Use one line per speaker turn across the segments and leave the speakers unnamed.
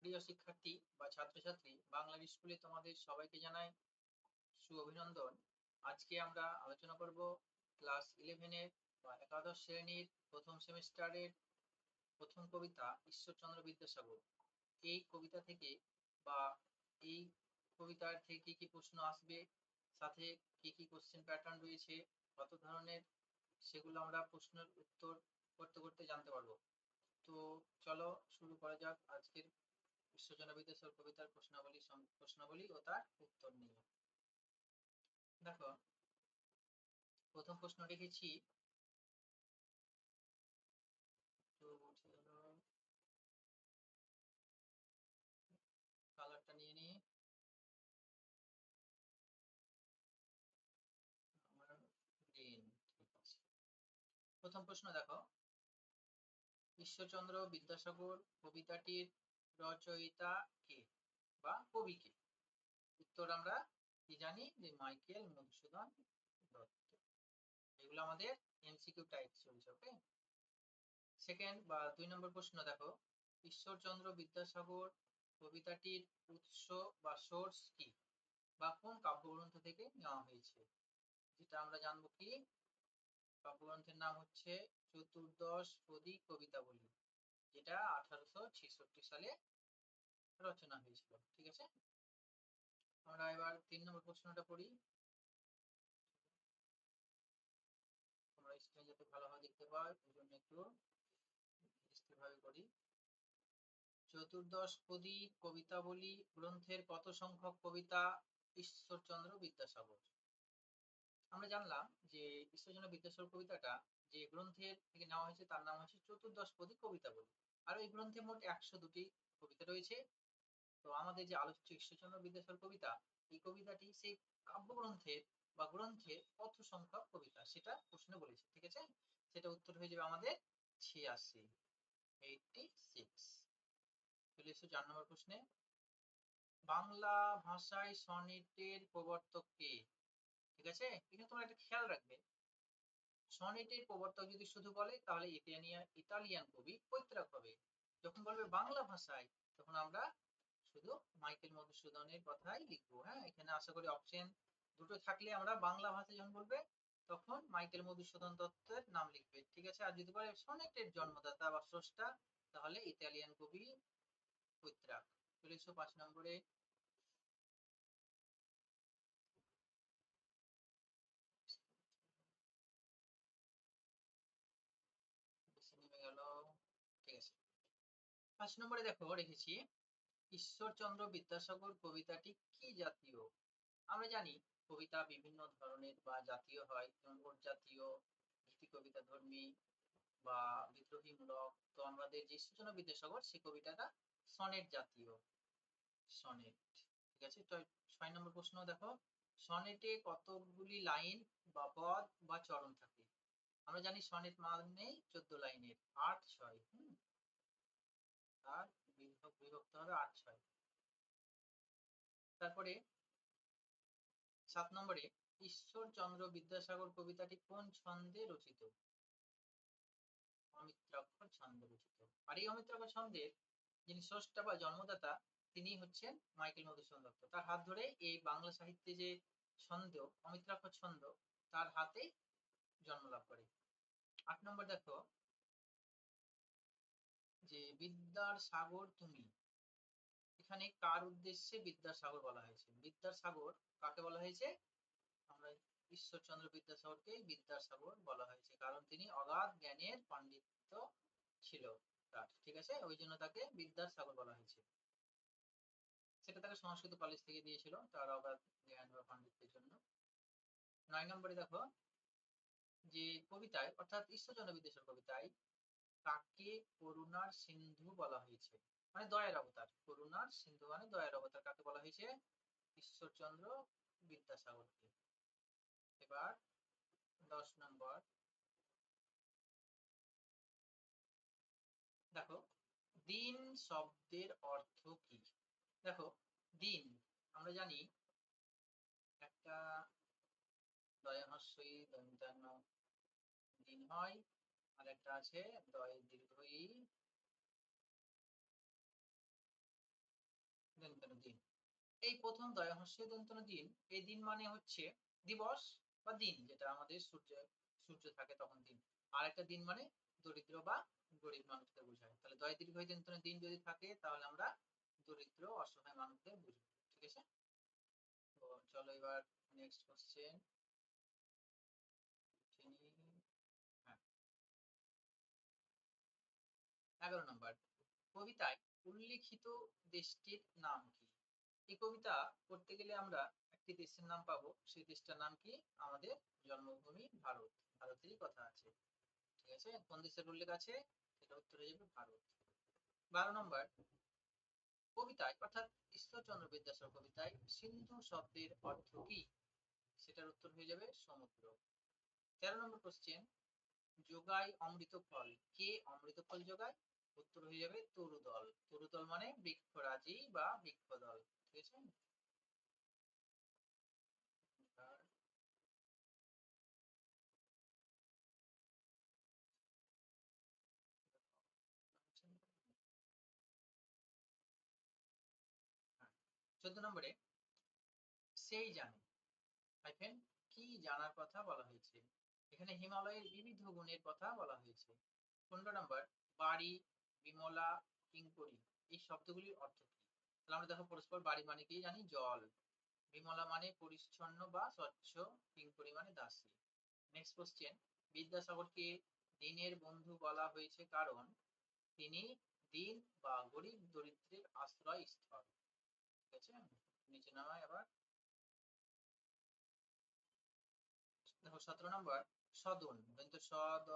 প্রিয় শিক্ষার্থী বা ছাত্রছাত্রী বাংলার স্কুলে তোমাদের সবাইকে জানাই সু অভিনন্দন আজকে আমরা আলোচনা করব ক্লাস ইলেভেনের বা একাদশ শ্রেণির প্রথম সেমিস্টারের প্রথম কবিতা ঈশ্বরচন্দ্র বিদ্যাসাগর। এই কবিতা থেকে বা এই কবিতার থেকে কি কি প্রশ্ন আসবে, সাথে কি কি কোশ্চেন প্যাটার্ন রয়েছে, কত ধরনের, সেগুলো আমরা প্রশ্নের উত্তর করতে করতে জানতে পারব। তো চলো শুরু করা যাক আজকের বিশ্বজনা বিদ্যাসাগর কবিতার প্রশ্নাবলী প্রশ্নাবলী ও তার উত্তর নিয়ে। দেখো, প্রথম প্রশ্ন রেখেছি। কালারটা নিয়ে নিই। প্রথম প্রশ্ন দেখো ঈশ্বরচন্দ্র বিদ্যাসাগর কবিতাটির রচয়িতা কে? বা কবি কে? উত্তর আমরা কি জানি? যে মাইকেল মধুসূদন দত্ত। এগুলো আমাদের এমসিকিউ টাইপ চলছে, ওকে? সেকেন্ড বা দুই নম্বর প্রশ্ন দেখো। ঈশ্বরচন্দ্র বিদ্যাসাগর কবিতাটির উৎস বা সোর্স কি? বা কোন কাব্যগ্রন্থ থেকে নেওয়া হয়েছে? যেটা আমরা জানব কি? কাব্যগ্রন্থের নাম হচ্ছে চতুর্দশ পদী কবিতাবলী যেটা আঠারোশো ছেষট্টি সালে রচনা হয়েছিল, ঠিক আছে? আমরা এবার তিন নম্বর প্রশ্নটা পড়ি। তোমরা স্ক্রিনে যাতে ভালোভাবে দেখতে পাও, এই জন্য একটু স্থিরভাবে করি। চতুর্দশ পদী কবিতাবলী গ্রন্থের কত সংখ্যক কবিতা ঈশ্বরচন্দ্র বিদ্যাসাগর? আমরা জানলাম যে ঈশ্বরচন্দ্র বিদ্যাসাগর কবিতাটা যে গ্রন্থের থেকে নেওয়া হয়েছে, তার নাম হচ্ছে চতুর্দশ পদী কবিতাবলী। আর এই গ্রন্থে মোট একশো দুটি কবিতা রয়েছে। তো আমাদের যে আলোচ্য ঈশ্বরচন্দ্র বিদ্যাসাগর কবিতা, এই কবিতাটি সেই কাব্যগ্রন্থের বা গ্রন্থের কত সংখ্যক কবিতা সেটা প্রশ্নে বলেছে, ঠিক আছে? সেটা উত্তর হয়ে যাবে আমাদের ছিয়াশি এইটটি সিক্স চলে এসো চার নম্বর প্রশ্নে। বাংলা ভাষায় সনেটের প্রবর্তক কে? ঠিক আছে? এখানে তোমরা একটা খেয়াল রাখবে। সনেটের প্রবর্তক যদি শুধু বলে, তাহলে ইতালিয়ান ইতালিয়ান কবি পৈত্রাক হবে। যখন বলবে বাংলা ভাষায়, তখন আমরা শুধু মাইকেল মধুসূদনের কথাই লিখব হ্যাঁ? এখানে আশা করি অপশন দুটো থাকলে আমরা বাংলা ভাষায় যখন বলবে, তখন মাইকেল মধুসূদন দত্তের নাম লিখবে, ঠিক আছে? আর যদি বলে সনেটের জন্মদাতা বা স্রষ্টা, তাহলে ইতালিয়ান কবি পৈত্রাক। চলে পাঁচ নম্বরে। নেমে গেল, ঠিক আছে। পাঁচ নম্বরে দেখো, রেখেছি। ঈশ্বরচন্দ্র বিদ্যাসাগর কবিতাটি কি জাতীয়? আমরা জানি কবিতা বিভিন্ন ধরনের বা জাতীয় হয়, যেমন ওর জাতীয় গীতি কবিতা ধর্মী বা বিদ্রোহীমূলক। তো আমাদের যে ঈশ্বরচন্দ্র বিদ্যাসাগর সেই কবিতাটা সনেট জাতীয়। সনেট, ঠিক আছে? তো ছয় নম্বর প্রশ্ন, দেখো। সনেটে কতগুলি লাইন বা পদ বা চরণ থাকে? আমরা জানি সনেট মানে চোদ্দ লাইনের, আট, ছয়, হম? আর বিভক্ত হবে আট ছয়। তারপরে সাত নম্বরে, ঈশ্বরচন্দ্র বিদ্যাসাগর কবিতাটি কোন ছন্দে রচিত? অমিত্রাক্ষর ছন্দে রচিত। আর এই অমিত্রাক্ষর ছন্দের যিনি স্রষ্টা বা জন্মদাতা, তিনি হচ্ছেন মাইকেল মধুসূদন দত্ত। তার হাত ধরে এই বাংলা সাহিত্যে যে ছন্দ, অমিত্রাক্ষর ছন্দ, তার হাতে জন্ম লাভ করে। আট নম্বর দেখো যে বিদ্যার সাগর তুমি? এখানে কার উদ্দেশ্যে বিদ্যার সাগর বলা হয়েছে? বিদ্যার সাগর কাকে বলা হয়েছে? আমরা ঈশ্বরচন্দ্র বিদ্যাসাগরকে বিদ্যার সাগর বলা হয়েছে, কারণ তিনি অগাধ জ্ঞানের পাণ্ডিত্য ছিল তার, ঠিক আছে? ওই জন্য তাকে বিদ্যার সাগর বলা হয়েছে। সেটা তাকে সংস্কৃত কলেজ থেকে দিয়েছিল, তার অগাধ জ্ঞান বা পাণ্ডিত্যের জন্য। নয় নম্বরে দেখো যে কবিতায়, অর্থাৎ ঈশ্বরচন্দ্র বিদ্যাসাগর কবিতায় কাকে করুণার সিন্ধু বলা হয়েছে। মানে দয়ার অবতার। করুণার সিন্ধু মানে দয়ার অবতার। কাকে বলা হয়েছে? ঈশ্বরচন্দ্র বিদ্যাসাগরকে। এবার দশ নম্বর। দেখো, দিন শব্দের অর্থ কি? দেখো, দিন, আমরা জানি একটা দয়াহস্যই দন্তান্ন দিন হয়। আর একটা আছে দয় দীর্ঘই এই প্রথম দয়াহস্যে দন্তন দিন, এই দিন মানে হচ্ছে দিবস বা দিন, যেটা আমাদের সূর্য সূর্য থাকে তখন দিন। আর একটা দিন মানে দরিদ্র বা গরিব মানুষদের বোঝায়। তাহলে দয় দীর্ঘ দন্তনের দিন যদি থাকে, তাহলে আমরা দরিদ্র, অসহায় মানুষদের বুঝব। ঠিক আছে? তো চলো এবার নেক্সট কোশ্চেন হ্যাঁ এগারো নম্বর। কবিতায় উল্লিখিত দেশটির নাম কি? এই কবিতা করতে গেলে আমরা একটি দেশের নাম পাবো। সেই দেশটার নাম কি? আমাদের জন্মভূমি ভারত। ভারতেরই কথা আছে। ঠিক আছে? কোন দেশের উল্লেখ আছে? সেটা উত্তর হয়ে যাবে ভারত। বারো নম্বর। কবিতায়, অর্থাৎ ঈশ্বরচন্দ্র বিদ্যাসাগর কবিতায় সিন্ধু শব্দের অর্থ কি? সেটার উত্তর হয়ে যাবে সমুদ্র। তেরো নম্বর কোশ্চেন যোগায় অমৃত ফল কে অমৃত ফল যোগায়? উত্তর হয়ে যাবে তরুদল। তরুদল মানে বৃক্ষরাজি বা বৃক্ষদল, ঠিক আছে? চোদ্দ নম্বরে, সেই জানে। হাইফেন কি জানার কথা বলা হয়েছে? এখানে হিমালয়ের বিবিধ গুণের কথা বলা হয়েছে। পনেরো নম্বর, বাড়ি বিমলা কিঙ্করি এই শব্দগুলির অর্থ কি? তাহলে আমরা দেখো পরস্পর বাড়ি মানে কি জানি? জল। বিমলা মানে পরিচ্ছন্ন বা স্বচ্ছ কিঙ্করি মানে দাসী। নেক্সট কোশ্চেন বিদ্যাসাগরকে দিনের বন্ধু বলা হয়েছে কারণ তিনি দিন বা গরিব দরিদ্রের আশ্রয় স্থল। ঠিক আছে? নিচে নামায় আবার। দেখো সতেরো নম্বর, সদন। সদ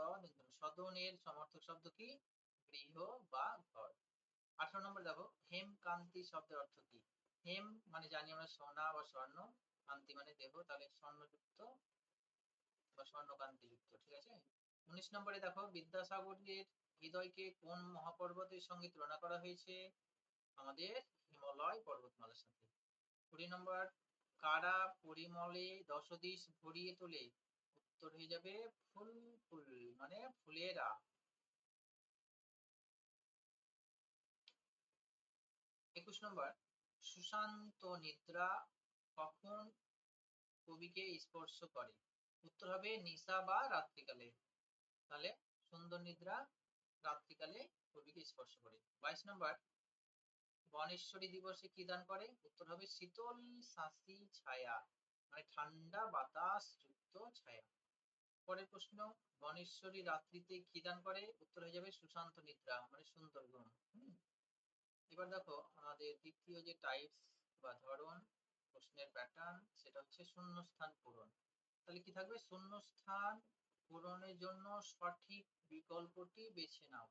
সদনের সমর্থক শব্দ কি? গৃহ বা ঘর। আঠারো নম্বর দেখো হেমকান্তি শব্দের অর্থ কি? হেম মানে জানি আমরা সোনা বা স্বর্ণ কান্তি মানে দেহ, তাহলে স্বর্ণযুক্ত বা স্বর্ণকান্তি যুক্ত, ঠিক আছে? উনিশ নম্বরে দেখো, বিদ্যাসাগরের হৃদয়কে কোন মহাপর্বতের সঙ্গে তুলনা করা হয়েছে? আমাদের হিমালয় পর্বতমালার সাথে। কুড়ি নম্বর, কারা পরিমলে দশদিশ ভরিয়ে তোলে? উত্তর হয়ে যাবে ফুল ফুল মানে ফুলেরা। একুশ নম্বর, সুশান্ত নিদ্রা কখন কবিকে স্পর্শ করে? উত্তর হবে নিশা বা রাত্রিকালে। তাহলে সুন্দর নিদ্রা রাত্রিকালে কবিকে স্পর্শ করে। বাইশ নম্বর, বনেশ্বরী দিবসে কি দান করে? উত্তর হবে শীতল শাসি ছায়া মানে ঠান্ডা বাতাস যুক্ত ছায়া। পরের প্রশ্ন, বনেশ্বরী রাত্রিতে কি দান করে? উত্তর হয়ে যাবে সুশান্ত নিদ্রা মানে সুন্দর ঘুম এবার দেখো আমাদের দ্বিতীয় যে টাইপস বা ধরন প্রশ্নের প্যাটার্ন সেটা হচ্ছে শূন্যস্থান পূরণ। তাহলে কি থাকবে? শূন্যস্থান পূরণের জন্য সঠিক বিকল্পটি বেছে নাও।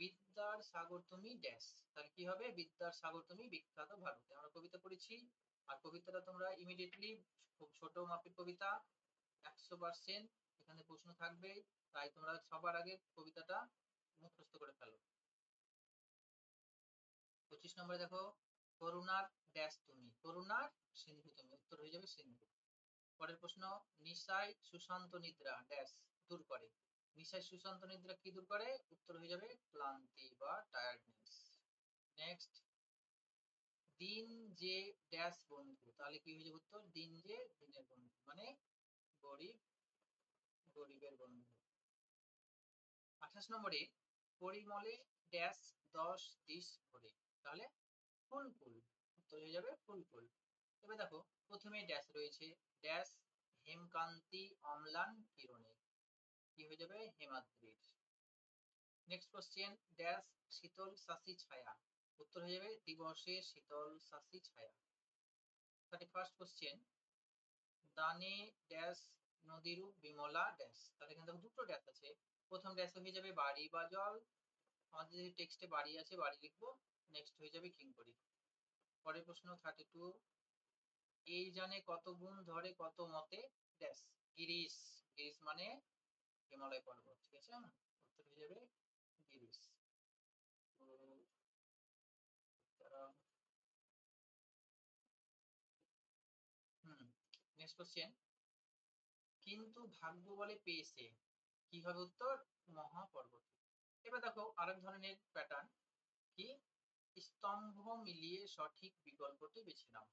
বিদ্যার সাগর তুমি ড্যাশ তাহলে কি হবে? বিদ্যার সাগর তুমি বিখ্যাত ভারতে। আমরা কবিতা পড়েছি, আর কবিতাটা তোমরা ইমিডিয়েটলি খুব ছোট মাপের কবিতা, একশো পার্সেন্ট এখানে প্রশ্ন থাকবে তাই তোমরা সবার আগে কবিতাটা মুখস্থ করে ফেলো। পঁচিশ নম্বরে দেখো, করুণার ড্যাশ তুমি। করুণার সিন্ধু তুমি উত্তর হয়ে যাবে সিন্ধু পরের প্রশ্ন, নিশায় সুশান্ত নিদ্রা, ড্যাশ, দূর করে। নিশায় সুশান্ত নিদ্রা কি দূর করে? উত্তর হয়ে যাবে ক্লান্তি বা টায়ার্ডনেস নেক্সট দিন যে ড্যাশ বন্ধু, তাহলে কি হয়ে যাবে উত্তর? দিন যে দিনের বন্ধু মানে গরিব, গরিবের বন্ধু। আঠাশ নম্বরে, পরিমলে ড্যাশ দশ দিশ ভরে। তাহলে ফুল ফুল উত্তর হয়ে যাবে ফুল ফুল। এবার দেখো প্রথমে ড্যাশ রয়েছে। ড্যাশ হেমকান্তি অম্লান কিরণে। কি হয়ে যাবে? হেমাদ্রির। নেক্সট কোশ্চেন ড্যাশ শীতল শাসি ছায়া। উত্তর হয়ে যাবে দিবসে শীতল শাসি ছায়া। থার্টি ফার্স্ট কোশ্চেন দানে ড্যাশ নদীরূপ বিমলা ড্যাশ তাহলে এখানে দেখো দুটো ড্যাশ আছে। প্রথম ড্যাশ হয়ে যাবে বাড়ি বা জল। আমাদের যদি টেক্সটে বাড়ি আছে, বাড়ি লিখব। নেক্সট হয়ে যাবে কিঙ্করি পরের প্রশ্ন থার্টি টু এই জানে কত গুণ ধরে কত মতে? ড্যাশ গিরিশ। গিরিশ মানে হিমালয় পর্বত, ঠিক আছে? উত্তর হয়ে যাবে গিরিশ। হুম নেক্সট কোশ্চেন কিন্তু ভাগ্য বলে পেয়েছে, কি হবে উত্তর? মহাপর্বত। এবার দেখো আরেক ধরনের প্যাটার্ন কি? স্তম্ভ মিলিয়ে সঠিক বিকল্পটি বেছে নাও।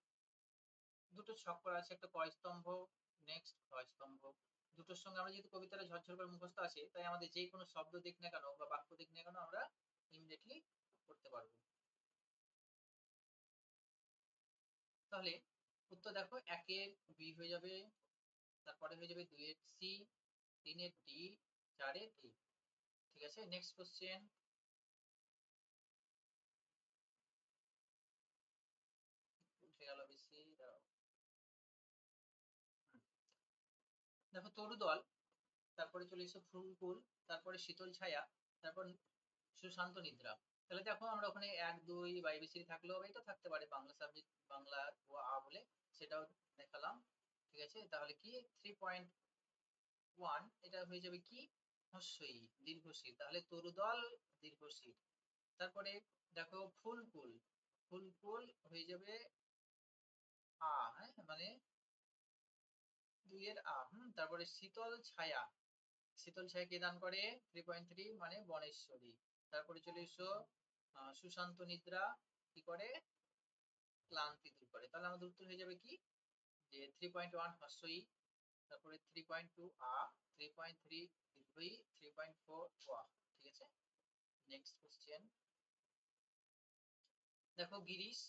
দুটো ছক করা আছে, একটা ক স্তম্ভ নেক্সট স্তম্ভ। দুটোর সঙ্গে আমরা যেহেতু কবিতাটা ঝরঝর করে মুখস্থ আছে, তাই আমাদের যে কোনো শব্দ দিক না কেন বা বাক্য দিক না কেন আমরা ইমিডিয়েটলি করতে পারব। তাহলে উত্তর দেখো একের বি হয়ে যাবে, তারপরে হয়ে যাবে দুইয়ের সি তিনের ডি চারের এ। ঠিক আছে? নেক্সট কোশ্চেন দেখো তরু দল তারপরে চলে এসো ফুলকুল, তারপরে শীতল ছায়া, তারপর সুশান্ত নিদ্রা। তাহলে দেখো আমরা ওখানে এক, দুই বা এবিসি থাকলেও এটা থাকতে পারে বাংলা সাবজেক্ট, বাংলা ও আ বলে, সেটাও দেখালাম, ঠিক আছে? তাহলে কি? থ্রি পয়েন্ট ওয়ান এটা হয়ে যাবে কি? হস্যই দীর্ঘশীল তাহলে তরুদল দীর্ঘশীল তারপরে দেখো ফুলকুল ফুলকুল হয়ে যাবে আ হ্যাঁ? মানে দুইয়ের আ, হুম, তারপরে শীতল ছায়া। শীতল ছায়া কে দান করে? থ্রি পয়েন্ট থ্রি মানে বনেশ্বরী। তারপরে চলে এসো সুশান্ত নিদ্রা কি করে? ক্লান্তি দূর করে। তাহলে আমাদের উত্তর হয়ে যাবে কি? যে থ্রি পয়েন্ট ওয়ান হস্যই তারপরে থ্রি পয়েন্ট টু আ থ্রি পয়েন্ট থ্রি দীর্ঘই থ্রি পয়েন্ট ফোর ওয়া ঠিক আছে? নেক্সট কোশ্চেন দেখো গিরিশ,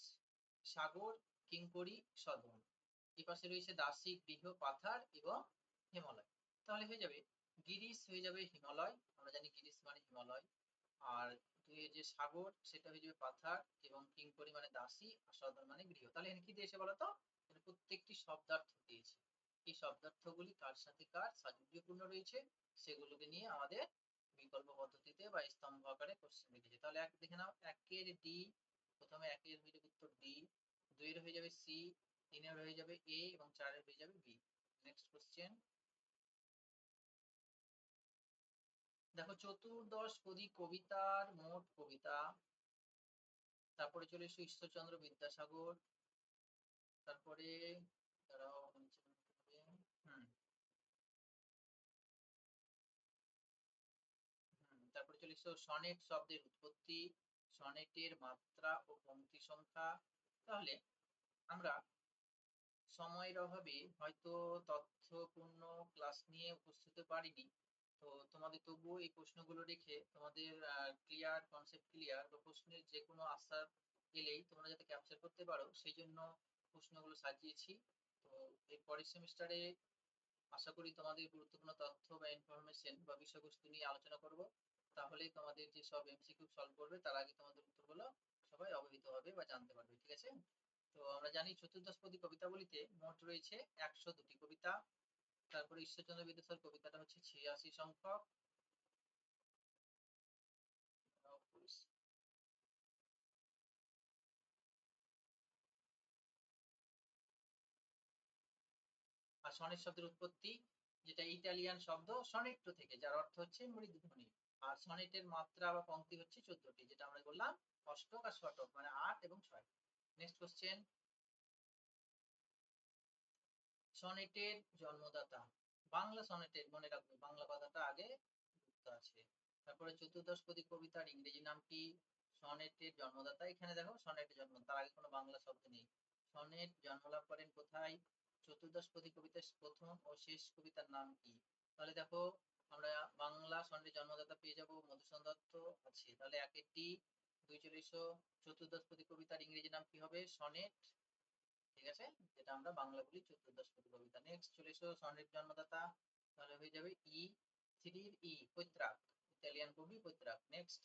সাগর, কিঙ্করি, সদন। এই রয়েছে দাসী গৃহ পাথার এবং হিমালয়। তাহলে হয়ে যাবে গিরিশ হয়ে যাবে হিমালয়। আমরা জানি গিরিশ মানে হিমালয়। আর দুই যে সাগর, সেটা হয়ে যাবে পাথার এবং কিঙ্করি মানে দাসী আর সদন মানে গৃহ। তাহলে এখানে কি দিয়েছে বলতো? প্রত্যেকটি শব্দার্থ দিয়েছে। এই শব্দার্থগুলি কার সাথে কার সাযুজ্যপূর্ণ রয়েছে? সেগুলোকে নিয়ে আমাদের বিকল্প পদ্ধতিতে বা স্তম্ভ আকারে কোশ্চেন লিখেছে। তাহলে এক, দেখে নাও, একের ডি, প্রথমে একের হয়ে যাবে উত্তর ডি, দুইয়ের হয়ে যাবে সি তিনের হয়ে যাবে এ এবং চারের হয়ে যাবে বি নেক্সট কোশ্চেন দেখো চতুর্দশ পদী কবিতার মোট কবিতা। তারপরে চলে এসো ঈশ্বরচন্দ্র বিদ্যাসাগর। তারপরে তারপরে চলে এসো সনেট শব্দের উৎপত্তি। সনেটের মাত্রা ও পংক্তি সংখ্যা। তাহলে আমরা সময়ের অভাবে হয়তো তথ্যপূর্ণ ক্লাস নিয়ে উপস্থিত পারিনি। তো তোমাদের তবুও এই প্রশ্নগুলো রেখে তোমাদের ক্লিয়ার কনসেপ্ট ক্লিয়ার বা প্রশ্নের যে কোনো আশা এলেই তোমরা যাতে ক্যাপচার করতে পারো, সেই জন্য প্রশ্নগুলো সাজিয়েছি। তো এর পরের সেমিস্টারে আশা করি তোমাদের গুরুত্বপূর্ণ তথ্য বা ইনফরমেশন বা বিষয়বস্তু নিয়ে আলোচনা করব। তাহলে তোমাদের যে সব এমসিকিউ সলভ করবে, তার আগে তোমাদের উত্তরগুলো সবাই অবহিত হবে বা জানতে পারবে, ঠিক আছে? তো আমরা জানি চতুর্দশপদী কবিতাবলিতে মোট রয়েছে একশো দুটি কবিতা। তারপরে ঈশ্বরচন্দ্র বিদ্যাসাগর কবিতাটা হচ্ছে ছিয়াশি সংখ্যক। আর সনেট শব্দের উৎপত্তি, যেটা ইটালিয়ান শব্দ সনেট্টো থেকে, যার অর্থ হচ্ছে মৃদুধ্বনি। আর সনেটের মাত্রা বা পংক্তি হচ্ছে চোদ্দটি, যেটা আমরা বললাম অষ্টক আর শতক মানে আট এবং ছয়। নেক্সট কোশ্চেন সনেটের জন্মদাতা। বাংলা সনেটের মনে রাখবে বাংলা কথাটা আগে যুক্ত আছে। তারপরে চতুর্দশপদী কবিতার ইংরেজি নাম কি? সনেটের জন্মদাতা। এখানে দেখো সনেটের জন্ম, তার আগে কোনো বাংলা শব্দ নেই। সনেট জন্মলাভ করেন কোথায়? চতুর্দশপদী কবিতার প্রথম ও শেষ কবিতার নাম কি? তাহলে দেখো, আমরা বাংলা সনেটের জন্মদাতা পেয়ে যাব। মধুসূদন দত্ত আছে। তাহলে একের ডি দুই চল্লিশশো চতুর্দশপদী কবিতার ইংরেজি নাম কি হবে? সনেট। ঠিক আছে? যেটা আমরা বাংলা বলি চতুর্দশপদী কবিতা। নেক্সট চলে এসো সনেট জন্মদাতা তাহলে হয়ে যাবে ই, থ্রির ই পৈত্রাক ইতালিয়ান কবি পৈত্রাক নেক্সট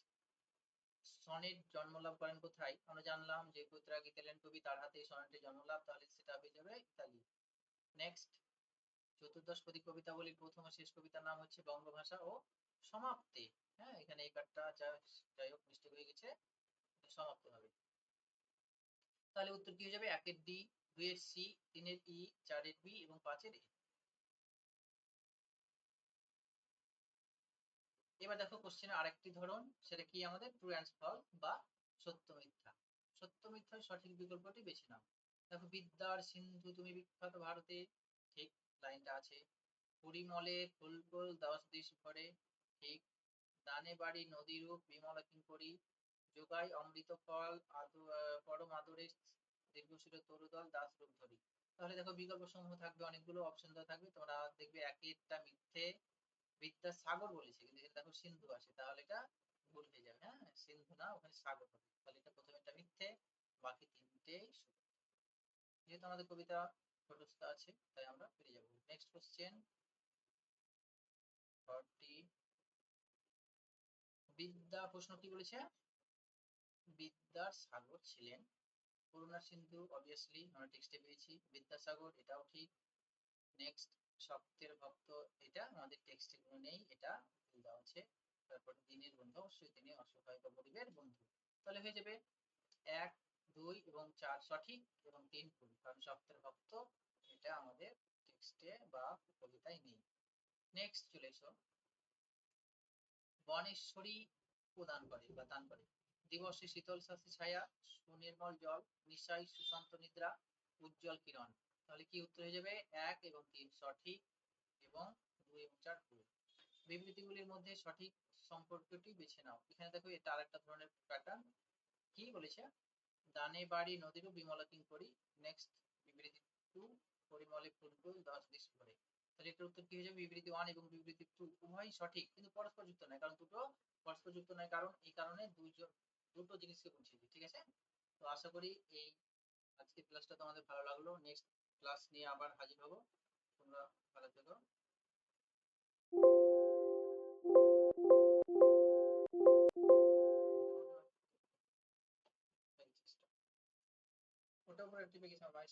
সনেট জন্মলাভ করেন কোথায়? আমরা জানলাম যে পৈত্রাক ইতালিয়ান কবি তার হাতে সনেটের জন্মলাভ, তাহলে সেটা হয়ে যাবে ইতালি। নেক্সট চতুর্দশপদী কবিতা বলি প্রথম ও শেষ কবিতার নাম হচ্ছে বঙ্গভাষা ও সমাপ্তি। হ্যাঁ এখানে এই কার্ডটা যাই হোক মিস্টেক হয়ে গেছে, সমাপ্ত হবে। তাহলে উত্তর কি হয়ে যাবে? একের ডি দুইয়ের সি তিনের ই চারের বি এবং পাঁচের এ এবার দেখো কোশ্চেনের আরেকটি ধরন, সেটা কি আমাদের? ট্রু অ্যান্ড ফল বা সত্য মিথ্যা। সত্য মিথ্যার সঠিক বিকল্পটি বেছে নাও। দেখো, বিদ্যার সিন্ধু তুমি বিখ্যাত ভারতে, ঠিক, লাইনটা আছে। পরিমলে ফুলফুল দশ দিশ ভরে ঠিক। দানে বাড়ি নদীরূপ বিমলা কিঙ্করি যোগাই অমৃত ফল পরম আদরে দীর্ঘশির তরুদল, দাস রূপ ধরি। তাহলে দেখো বিকল্প সমূহ থাকবে, অনেকগুলো অপশন দেওয়া থাকবে। তোমরা দেখবে একটা মিথ্যে বিদ্যা সাগর বলেছে। কিন্তু দেখো সিন্ধু আছে, তাহলে এটা ভুল হয়ে যাবে। হ্যাঁ সিন্ধু না, ওখানে সাগর হবে। তাহলে এটা প্রথমে একটা মিথ্যে, বাকি তিনটে যেহেতু আমাদের কবিতা ছোটস্থ আছে, তাই আমরা ফিরে যাব। নেক্সট কোশ্চেন ফর্টি বিদ্যা, প্রশ্ন কি বলেছে? বিদ্যার সাগর ছিলেন। করুণা সিন্ধু অবভিয়াসলি আমরা টেক্সটে পেয়েছি। বিদ্যাসাগর এটাও ঠিক। নেক্সট শক্তের ভক্ত, এটা আমাদের টেক্সটে কোনো নেই, এটা দেওয়া আছে। তারপর দিনের বন্ধু, অবশ্যই তিনি অসহায় গরিবের বন্ধু। তাহলে হয়ে যাবে এক, দুই এবং চার সঠিক এবং তিন ভুল, কারণ শক্তের ভক্ত, এটা আমাদের টেক্সটে বা কবিতায় নেই। নেক্সট চলে এসো। বনেশ্বরী প্রদান করে বা দান করে। দিবসে শীতল শাসী ছায়া, সুনির্মল জল নিশাই সুশান্ত নিদ্রা, উজ্জ্বল কিরণ। তাহলে কি উত্তর হয়ে যাবে? এক এবং তিন সঠিক এবং দুই এবং চার ভুল। বিবৃতিগুলির মধ্যে সঠিক সম্পর্কটি বেছে নাও। এখানে দেখো, এটা আরেকটা ধরনের প্যাটার্ন কি বলেছে? দানে বাড়ি, নদীরও বিমলা করি। নেক্সট বিবৃতি টু, পরিমলে ফুলফুল দশ দিস করে তাহলে এটার উত্তর কি হয়ে যাবে? বিবৃতি ওয়ান এবং বিবৃতি টু উভয়ই সঠিক। কিন্তু পরস্পর যুক্ত নয়, কারণ দুটো পরস্পর যুক্ত নয়, কারণ এই কারণে দুইজন, দুটো জিনিসকে বুঝিয়েছি ঠিক আছে? তো আশা করি এই আজকের ক্লাসটা তোমাদের ভালো লাগল। নেক্সট ক্লাস নিয়ে আবার হাজির হব। তোমরা ভালো থেকো। ওটা উপরে টিপে গেছে আমার